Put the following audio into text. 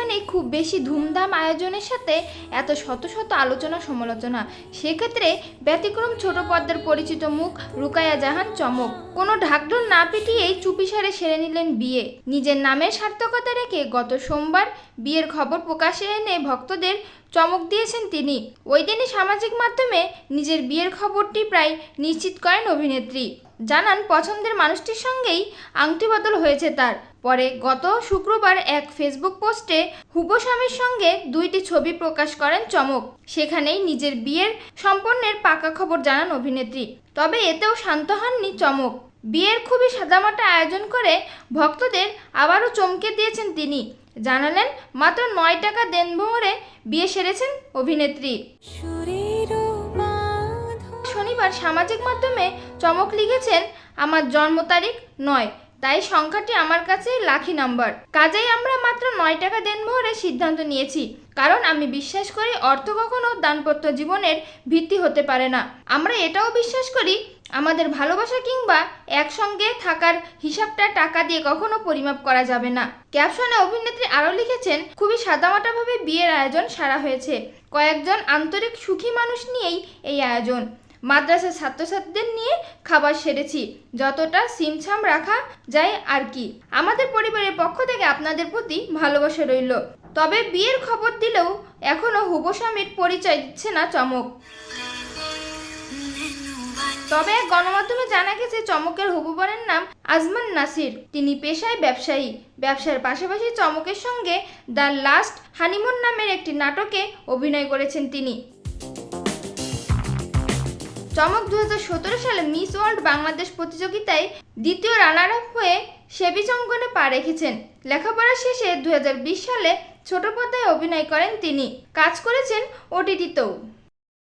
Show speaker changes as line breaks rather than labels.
মানে খুব বেশি ধুমধাম আয়োজনের সাথে এত শত শত আলোচনা সমালোচনা। সেক্ষেত্রে ব্যতিক্রম ছোট পর্দার পরিচিত মুখ রুকায়া জাহান চমক। কোনো ঢাকঢোল না পিটিয়েই চুপিসারে সেরে নিলেন বিয়ে। নিজের নামের সার্থকতা রেখে গত সোমবার বিয়ের খবর প্রকাশে এনে ভক্তদের চমক দিয়েছেন তিনি। ওই দিনই সামাজিক মাধ্যমে নিজের বিয়ের খবরটি প্রায় নিশ্চিত করেন অভিনেত্রী। জানান, পছন্দের মানুষটির সঙ্গেই আংটি বদল হয়েছে তার। পরে গত শুক্রবার এক ফেসবুক পোস্টে হুবস্বামীর সঙ্গে দুইটি ছবি প্রকাশ করেন চমক। সেখানেই নিজের বিয়ের সম্পন্নের পাকা খবর জানান অভিনেত্রী। তবে এতেও শান্ত হননি চমক। বিয়ের খুবই সাদামাটা আয়োজন করে ভক্তদের আবারও চমকে দিয়েছেন তিনি। জানালেন, মাত্র নয় টাকা দেনমোহরে বিয়ে সেরেছেন অভিনেত্রী। শনিবার সামাজিক মাধ্যমে চমক লিখেছেন, আমার জন্ম তারিখ নয়, তাই সংখ্যাটি আমার কাছে লাখি নাম্বার। কাজেই আমরা মাত্র নয় টাকা দেনমোহরের সিদ্ধান্ত নিয়েছি, কারণ আমি বিশ্বাস করি অর্থ কখনো দানপত্র জীবনের ভিত্তি হতে পারে না। আমরা এটাও বিশ্বাস করি, আমাদের ভালোবাসা কিংবা একসঙ্গে থাকার হিসাবটা টাকা দিয়ে কখনো পরিমাপ করা যাবে না। ক্যাপশনে অভিনেত্রী আরও লিখেছেন, খুবই সাদামাটাভাবে বিয়ের আয়োজন সারা হয়েছে। কয়েকজন আন্তরিক সুখী মানুষ নিয়েই এই আয়োজন। মাদ্রাসার ছাত্রছাত্রীদের নিয়ে খাবার সেরেছি। যতটা সিমছাম রাখা যায় আর কি। আমাদের পরিবারের পক্ষ থেকে আপনাদের প্রতি ভালোবাসা রইল। তবে বিয়ের খবর দিলেও এখনও হুবস্বামীর পরিচয় দিচ্ছে না চমক। তবে গণমাধ্যমে জানা গেছে, চমকের হবুবরের নাম আজমান নাসির। তিনি পেশায় ব্যবসায়ী। ব্যবসার পাশাপাশি চমকের সঙ্গে দ্য লাস্ট হানিমুন নামের একটি নাটকে অভিনয় করেছেন তিনি। চমক দু হাজার সতেরো সালে মিস ওয়ার্ল্ড বাংলাদেশ প্রতিযোগিতায় দ্বিতীয় রানার আপ হয়ে সেবিচ অঙ্গনে পা রেখেছেন। লেখাপড়া শেষে দুই হাজার বিশ সালে ছোট পর্দায় অভিনয় করেন তিনি। কাজ করেছেন ওটিটিতেও।